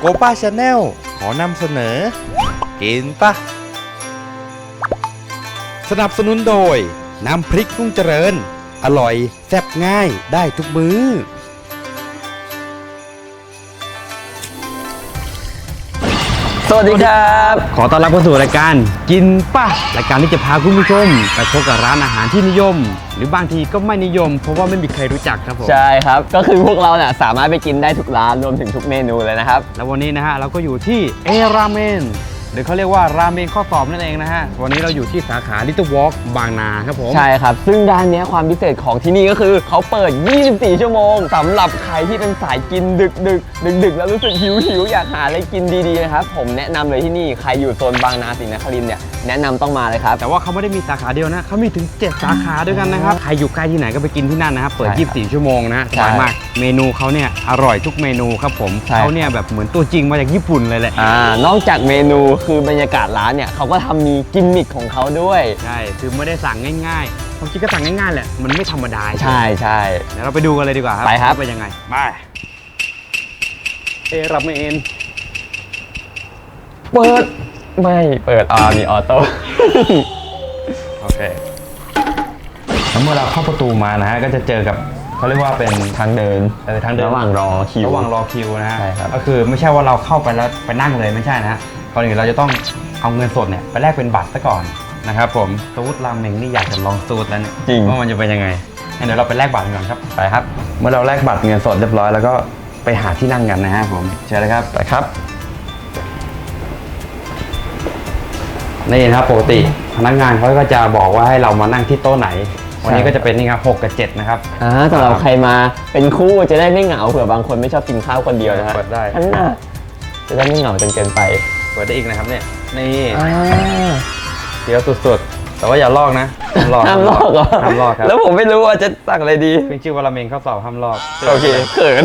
โกป้าชาแนลขอนำเสนอ กินปะสนับสนุนโดย น้ำพริกกุ้งเจริญ อร่อย แซ่บง่ายได้ทุกมื้อ สวัสดีครับ ขอต้อนรับเข้าสู่รายการกินป่ะรายการที่จะพาคุณผู้ชมไปพบกับร้านอาหารที่นิยม หรือบางทีก็ไม่นิยม เพราะว่าไม่มีใครรู้จักครับผม ใช่ครับ ก็คือพวกเราเนี่ยสามารถไปกินได้ทุกร้านรวมถึงทุกเมนูเลยนะครับ แล้ววันนี้นะฮะเราก็อยู่ที่เอราเมน หรือเขาเรียกว่าราเมนข้อสอบนั่นเองนะฮะ วันนี้เราอยู่ที่สาขา Little Walk บางนาครับผม ใช่ครับ ซึ่งร้านเนี้ยความพิเศษของที่นี่ก็คือเขาเปิด 24 ชั่วโมงสำหรับใครที่เป็นสายกินดึกดึกดึกดึกๆแล้วรู้สึกหิวหิวๆอยากหาอะไรกินดีๆนะครับผมแนะนำเลยที่นี่ใครอยู่โซนบางนาสินครินทร์เนี่ยแนะนำต้องมาเลยครับ แต่ว่าเขาไม่ได้มีสาขาเดียวนะเขามีถึง 7 สาขาด้วยกันนะครับ ใครอยู่ใกล้ที่ไหนก็ไปกินที่นั่นนะครับ เปิด ใช่ครับ24 ชั่วโมงนะฮะสใช่บายมาก เมนูเขาเนี่ยอร่อยทุกเมนูครับผมใช่ เขาเนี่ยแบบเหมือนตัวจริงมาจากญี่ปุ่นเลยแหละ อ่านอกจากเมนูคือบรรยากาศร้านเนี่ยเขาก็ทำมีกิมมิคของเขาด้วย ใช่ คือไม่ได้สั่งง่ายๆความจริงก็สั่งง่ายๆแหละ มันไม่ธรรมดาใช่ใช่ เดี๋ยวเราไปดูกันเลยดีกว่าครับไปครับ ว่าเป็นยังไง ไป เอะรับไม่เอ็น เปิด ไม่เปิดอ่ามีออโต้ โอเคแล้วเมื่อเราเข้าประตูมานะฮะ ก็จะเจอกับเขาเรียกว่าเป็นทางเดินเออทางเดินระหว่างรอคิว ระหว่างรอคิวนะฮะ ใช่ครับ ก็คือไม่ใช่ว่าเราเข้าไปแล้วไปนั่งเลยไม่ใช่นะฮะ ก่อนอื่นเราจะต้องเอาเงินสดเนี่ยไปแลกเป็นบัตรซะก่อนนะครับผมซูดราเมงนี่อยากจะลองซูดแล้วเนี่ยจริง ว่ามันจะเป็นยังไงงั้นเดี๋ยวเราไปแลกบัตรกันก่อนครับไปครับ เมื่อเราแลกบัตรเงินสดเรียบร้อยแล้วก็ไปหาที่นั่งกันนะฮะผมเชิญเลยครับไปครับนี่นะครับปกติพนักงานเขาก็จะบอกว่าให้เรามานั่งที่โต๊ะไหน วันนี้ก็จะเป็นนี่ครับหกกับเจ็ดนะครับอ่าสำหรับใครมาเป็นคู่จะได้ไม่เหงาเผื่อบางคนไม่ชอบกินข้าวคนเดียวนะฮะเปิดได้อันน่ะจะได้ไม่เหงาจนเกินไป เปิดได้อีกนะครับเนี่ย นี่อ่าเดี๋ยวสุดๆ แต่ว่าอย่าลอกนะห้ามลอกห้ามลอกเหรอห้ามลอกครับแล้วผมไม่รู้ว่าจะสั่งอะไรดีเป็นชื่อว่าราเมงข้าวสอบห้ามลอก โอเคเขิน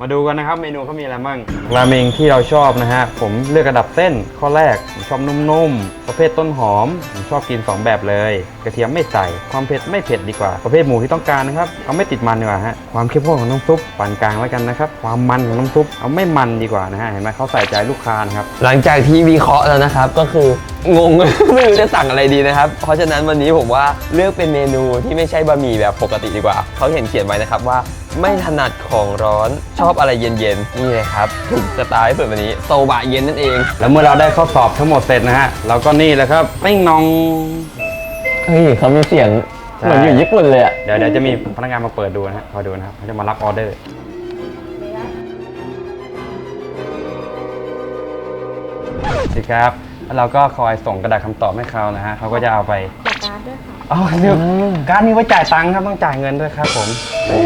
มาดูกันนะครับเมนูเขามีอะไรบ้างราเมงที่เราชอบนะฮะผมเลือกระดับเส้นข้อแรกผมชอบนุ่มๆประเภทต้นหอมผมชอบกิน 2 แบบเลย กระเทียมไม่ใส่ความเผ็ดไม่เผ็ดดีกว่า ประเภทหมูที่ต้องการนะครับเอาไม่ติดมันดีกว่าฮะความเข้มข้นของน้ำซุปปานกลางแล้วกันนะครับความมันของน้ำซุปเอาไม่มันดีกว่านะฮะเห็นไหมเขาใส่ใจลูกค้านะครับหลังจากที่วิเคราะห์แล้วนะครับก็คืองง ไม่รู้จะสั่งอะไรดีนะครับ เพราะฉะนั้นวันนี้ผมว่าเลือกเป็นเมนูที่ไม่ใช่บะหมี่แบบปกติดีกว่า เขาเห็นเขียนไว้นะครับว่า ไม่ถนัดของร้อนชอบอะไรเย็นๆนี่เลยครับถูกสไตล์ที่สุดวันนี้โซบะเย็นนั่นเอง แล้วเมื่อเราได้ข้อสอบทั้งหมดเสร็จนะฮะเราก็นี่แหละครับไม่งนอง เฮ้ยเขามีเสียงใช่ เหมือนอยู่ญี่ปุ่นเลยอะเดี๋ยวเดี๋ยวจะมีพนักงานมาเปิดดูนะฮะคอยดูนะครับเขาจะมารับออเดอร์สิครับ แล้วเราก็คอยส่งกระดาษคำตอบให้เขานะฮะเขาก็จะเอาไป อ๋อเดี๋ยวการดมีไว้จ่ายตังค์ครับต้องจ่ายเงินด้วยครับผมนี่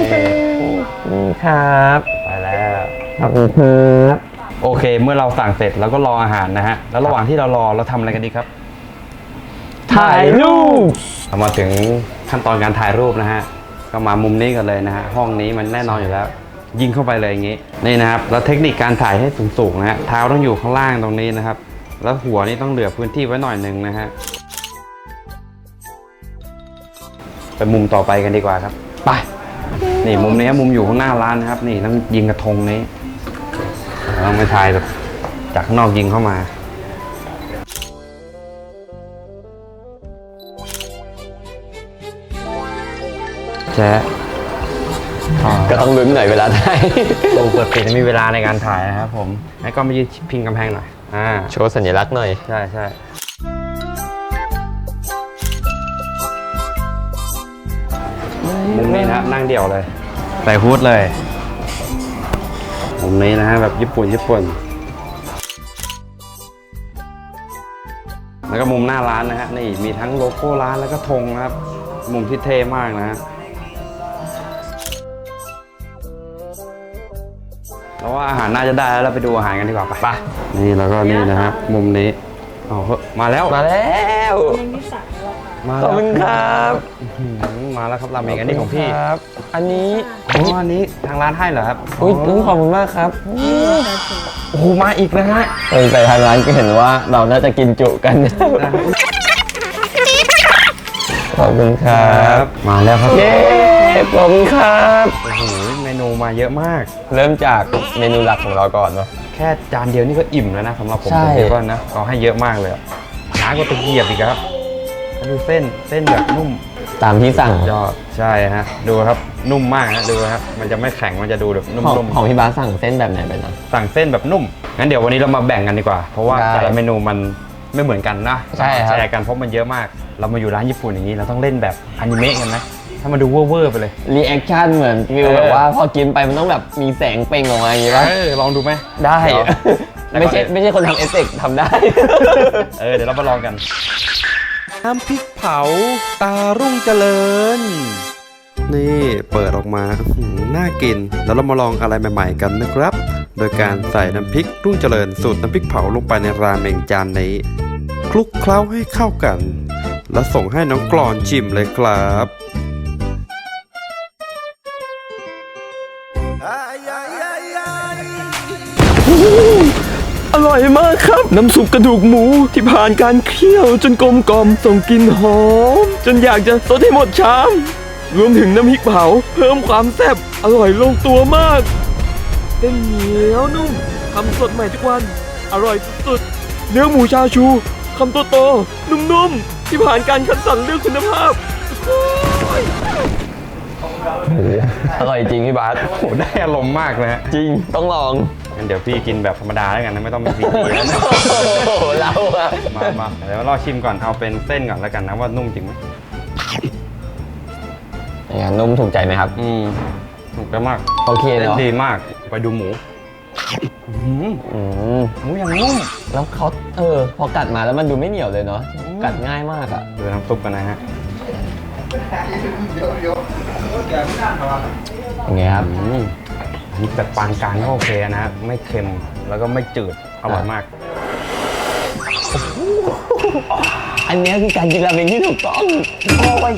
นี่ครับไปแล้ว ขอบคุณครับโอเค เมื่อเราสั่งเสร็จเราก็รออาหารนะฮะ แล้วระหว่างที่เรารอเราทำอะไรกันดีครับ ถ่ายรูปเรามาถึงขั้นตอนการถ่ายรูปนะฮะ ก็มามุมนี้กันเลยนะฮะ ห้องนี้มันแน่นอนอยู่แล้ว ยิงเข้าไปเลยอย่างนี้ นี่นะครับ แล้วเทคนิคการถ่ายให้สูงๆนะฮะ เท้าต้องอยู่ข้างล่างตรงนี้นะครับ แล้วหัวนี่ต้องเหลือพื้นที่ไว้หน่อยหนึ่งนะฮะ ไปมุมต่อไปกันดีกว่าครับ ไป นี่มุมนี้มุมอยู่ข้างหน้าร้านนะครับ นี่ต้องยิงกระทงนี้ต้องไปถ่ายแบบจากข้างนอกยิงเข้ามาแจ๊ะอ๋อก็ต้องลุ้นหน่อยเวลาถ่ายตูเปิดปิดมีเวลาในการถ่ายนะครับผมให้กล้องไปยืนพิงกำแพงหน่อย อ่า โชว์สัญลักษณ์หน่อย ใช่ใช่ มุมนี้นะครับนั่งเดี่ยวเลย ใส่ฮูดเลยมุมนี้นะฮะแบบญี่ปุ่นญี่ปุ่น แล้วก็มุมหน้าร้านนะฮะนี่มีทั้งโลโก้ร้านแล้วก็ธงนะครับ มุมที่เท่มากนะฮะแล้วว่าอาหารน่าจะได้แล้วเราไปดูอาหารกันดีกว่าไปไปนี่แล้วก็นี่นะฮะมุมนี้อ๋อเฮ้ยมาแล้วมาแล้วเมนูสามแล้วค่ะ มาขอบคุณครับอื้อหือมาแล้วครับราเมงอันนี้ของพี่ครับ อันนี้อ๋ออันนี้ทางร้านให้เหรอครับอุ้ยขอบคุณมากครับโอ้โหมาอีกนะฮะเออแต่ทางร้านก็เห็นว่าเราน่าจะกินจุกัน ขอบคุณครับมาแล้วครับเย้ขอบคุณครับ โอ้โหเมนูมาเยอะมาก เริ่มจากเมนูหลักของเราก่อนเนาะ แคค่จานเดียวนี่ก็อิ่มแล้วนะสำหรับผมใช่ ผมคิดว่านะเขาให้เยอะมากเลยอะหนากว่าตะเกียบอีกครับ แล้วดูเส้นเส้นแบบนุ่มตามที่สั่งยอดใช่ฮะ ดูครับนุ่มมากนะดูครับมันจะไม่แข็งมันจะดูแบบนุ่ของมของพี่บาสสั่งเส้นแบบไหนไปนะ ๆสั่งเส้นแบบนุ่มงั้นเดี๋ยววันนี้เรามาแบ่งกันดีกว่า เพราะว่าได้แต่ละเมนูมันไม่เหมือนกันนะใช่ครับ แชร์กันเพราะมันเยอะมาก เรามาอยู่ร้านญี่ปุ่นอย่างนี้เราต้องเล่นแบบอนิเมะกันไหมถ้ามาดูเวอร์ๆไปเลย รีแอคชั่นเหมือนฟิลเออ แบบว่าพอกินไปมันต้องแบบมีแสงเปล่งออกมาอย่างงี้ป่ะเออลองดูไหมได้ เยวแล้วไม่ก่อนใช่อื่นไม่ใช่คนทำเอฟเฟกต์ทำได้ เออเดี๋ยวเรามาลองกัน น้ำพริกเผา ตารุ่งเจริญ นี่เปิดออกมาหน่ากิน แล้วเรามาลองอะไรใหม่ ๆ กันนะครับ โดยการใส่น้ำพริกรุ่งเจริญสูตรน้ำพริกเผาลงไปในราเมงจานนี้ คลุกเคล้าให้เข้ากัน แล้วส่งให้น้องกรอนชิมเลยครับอร่อยมากครับ น้ำซุปกระดูกหมูที่ผ่านการ คี่ยวจนกลมกล่อมส่งกลิ่นหอม จนอยากจะซดให้หมดชาม รวมถึงน้ำพริกเผา เพิ่มความแซ่บอร่อยลงตัวมากเส้นเหนียวนุ่มทำสดใหม่ทุกวัน อร่อยสุดๆ เนื้อหมูชาชูคำโตๆนุ่มๆ ที่ผ่านการคัดสรรเรื่องคุณภาพ อร่อยจริงพี่บาสโอ้โหได้อารมณ์มากนะฮะจริงต้องลอง งั้นเดี๋ยวพี่กินแบบธรรมดาแล้วกันนะไม่ต้องมีซีดีแล้วนะโอ้โหเราอะมามาเดี๋ยวเราชิมก่อน เอาเป็นเส้นก่อนแล้วกันนะว่านุ่มจริงไหมอย่างนั้นนุ่มถูกใจไหมครับ อืมถูกใจมากโอเคเส้นเนาะดีมาก ไปดูหมูอื้อหืออืมหมูอย่างนุ่ม แล้วเขาเออ พอกัดมาแล้วมันดูไม่เหนียวเลยเนาะกัดง่ายมากอะดูน้ำซุปกันนะฮะอย่างเงี้ยครับ อืมอันนี้ แบบปานกลางก็โอเคนะฮะไม่เค็มแล้วก็ไม่จืดอร่อยมาก อันเนี้ยคือการกินราเมงที่ถูกต้องโอ้ย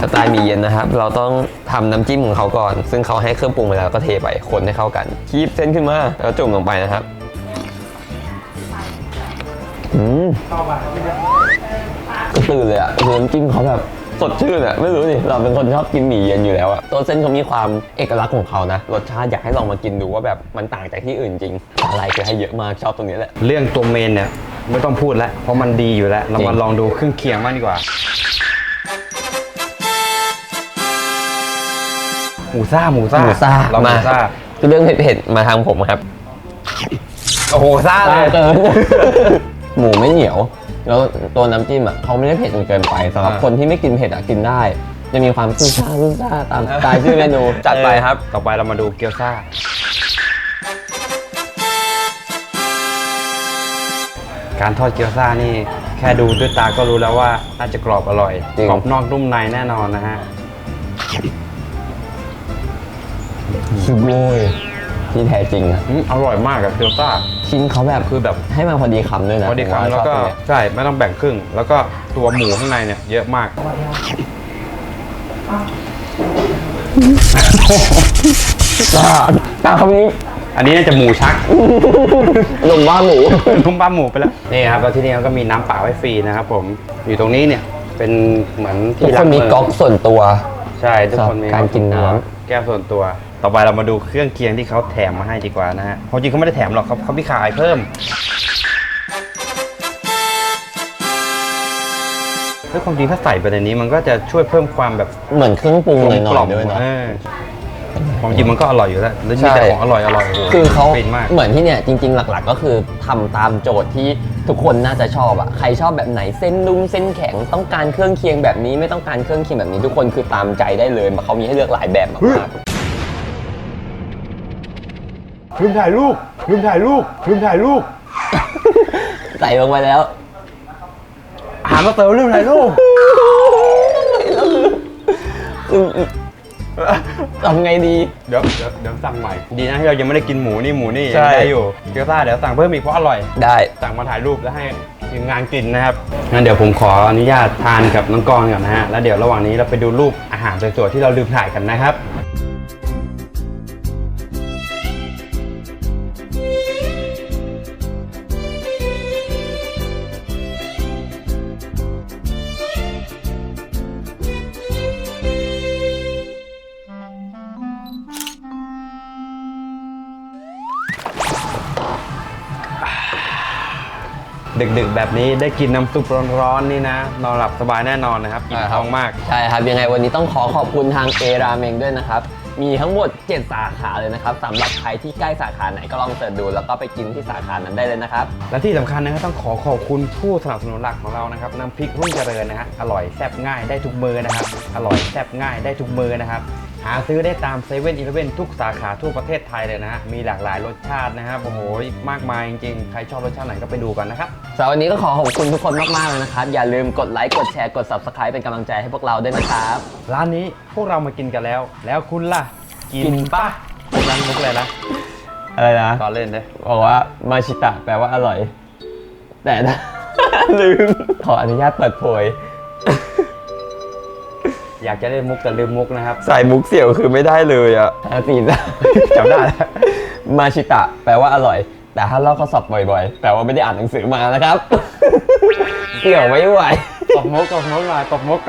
สไตล์หมีเย็นนะครับ เราต้องทำน้ำจิ้มของเขาก่อน ซึ่งเขาให้เครื่องปรุงไปแล้วก็เทไปคนให้เข้ากัน คีบเส้นขึ้นมา แล้วจุ่มลงไปนะครับ อืมก็ตื่นเลยอะคือน้ำจิ้มเขาแบบ สดชื่นอะไม่รู้ดิเราเป็นคนชอบกินหมี่เย็นอยู่แล้วอะตัวเส้นเขามีความเอกลักษณ์ของเขานะ รสชาติอยากให้ลองมากินดูว่าแบบมันต่างจากที่อื่นจริงอะไรคือให้เยอะมากชอบตรงนี้แหละเรื่องตัวเมนเนี่ยไม่ต้องพูดแล้วเพราะมันดีอยู่แล้ว เรามาจริงลองดูเครื่องเคียงบ้างดีกว่าหมูซ่าหมูซ่าหมูซ่าลองหมา มูซ่าคือเรื่องเผ็ดๆมาทางผมครับ โอ้โหซ่าเลย เกิน หมูไม่เหนียว แล้วตัวน้ำจิ้มอะเขาไม่ได้เผ็ดจนเกินไปสำหรับอ่าคนที่ไม่กินเผ็ดอะกินได้ จะมีความซ่าซ่าซ่าตามสไตล์ชื่อเมนูจัดไปครับ ต่อไปเรามาดูเกี๊ยวซ่า การทอดเกี๊ยวซ่านี่แค่ดูด้วยตาก็รู้แล้วว่าน่าจะกรอบอร่อยจริง กรอบนอกนุ่มในแน่นอนนะฮะสุโบยที่แท้จริงอะอืมอร่อยมากกับเกี๊ยวซ่า ชิ้นเขาแบบคือแบบให้มาพอดีคำด้วยนะพอดีผมาคำแล้วก็ชอบตรงเนี้ยใช่ไม่ต้องแบ่งครึ่ง แล้วก็ตัวหมูข้างในเนี่ยเยอะมากตาตาเขานี้อันนี้น่าจะหมูชักลมว่าหมูทุ่มบ้าหมูไปแล้วนี่ครับแล้วที่นี่ก็มีน้ำเปล่าให้ฟรีนะครับผมอยู่ตรงนี้เนี่ยเป็นเหมือนทุกที่คล้านงมีมือก๊อกส่วนตัว ใช่ทุกคนมีการกินน้แก้วส่วนตัว ต่อไปเรามาดูเครื่องเคียงที่เขาแถมมาให้ดีกว่านะฮะความจริงเขาไม่ได้แถมหรอกเขาเขามีขายเพิ่มเฮ้ยความจริงถ้าใส่ไปในนี้มันก็จะช่วยเพิ่มความแบบเหมือนเครื่องปรุงกหลมน่กล่ออยมๆด้วยเนาะเออความจริงมันก็อร่อยอยู่แล้วแล้วมีใช่แต่ของอร่อยอร่อยโโหคือเขาฟินมาก เหมือนที่เนี่ยจริง ๆ หลัก ๆ ก็คือทำตามโจทย์ที่ทุกคนน่าจะชอบอะใครชอบแบบไหนเส้นนุ่มเส้นแข็งต้องการเครื่องเคียงแบบนี้ไม่ต้องการเครื่องเคียงแบบนี้ทุกคนคือตามใจได้เลยเขามีให้เลือกหลายแบบมาก ลืมถ่ายรูปลืมถ่ายรูปลืมถ่ายรูปๆใส่ลงไปแล้วอาหารมาเติมลืมถ่ายรูปอืมทำไงดี เดี๋ยวเดี๋ยวเดี๋ยวสั่งใหม่ ดีนะที่เรายังไม่ได้กินหมูนี่หมูนี่ใช่ยังได้อยู่เกี๊ยวซ่าเดี๋ยวสั่งเพิ่มอีกเพราะอร่อย ได้ สั่งมาถ่ายรูปแล้วให้ทีมงานกินนะครับ งั้นเดี๋ยวผมขออนุญาตทานกับน้องกรก่อนนะฮะ แล้วเดี๋ยวระหว่างนี้เราไปดูรูปอาหารสวยๆที่เราลืมถ่ายกันนะครับ ดึกๆ แบบนี้ได้กินน้ำซุปร้อนๆนี่นะ นอนหลับสบายแน่นอนนะครับกินท้องมาก ใช่ครับ ยังไงวันนี้ต้องขอขอบคุณทางเอราเมงด้วยนะครับ มีทั้งหมด 7 สาขาเลยนะครับสำหรับใครที่ใกล้สาขาไหนก็ลองเสิร์ชดู แล้วก็ไปกินที่สาขานั้นได้เลยนะครับ และที่สำคัญนะครับต้องขอขอบคุณผู้สนับสนุนหลักของเรานะครับน้ำพริกรุ่งเจริญนะฮะอร่อยแซ่บง่ายได้ทุกมือนะครับอร่อยแซ่บง่ายได้ทุกมือนะครับหาซื้อได้ตามเซเว่นอีเลฟเว่นทุกสาขาทั่วประเทศไทยเลยนะฮะ มีหลากหลายรสชาตินะครับโอ้โหมากมายจริงๆ ใครชอบรสชาติไหนก็ไปดูกันนะครับ สำหรับวันนี้ก็ขอขอบคุณทุกคนมากๆเลยนะครับ อย่าลืมกดไลค์ กดแชร์ กด subscribe เป็นกำลังใจให้พวกเราด้วยนะครับ ร้านนี้พวกเรามากินกันแล้ว แล้วคุณล่ะกินปะพวกร้านมุกอะไรนะอะไรนะตอนเล่นเลยบอกว่ามาชิตะแปลว่าอร่อย แต่นะลืมขออนุญาตเปิดเผย อยากจะได้มุกแต่ลืมมุกนะครับใส่มุกเสี่ยวคือไม่ได้เลยอะตีน จำได้แล้วมาชิตะ แปลว่าอร่อย แต่ถ้าลอกข้อสอบบ่อยๆ แปลว่าไม่ได้อ่านหนังสือมานะครับ เสี่ยวไม่ไหว ตบมุกตบมุกหน่อยตบมุก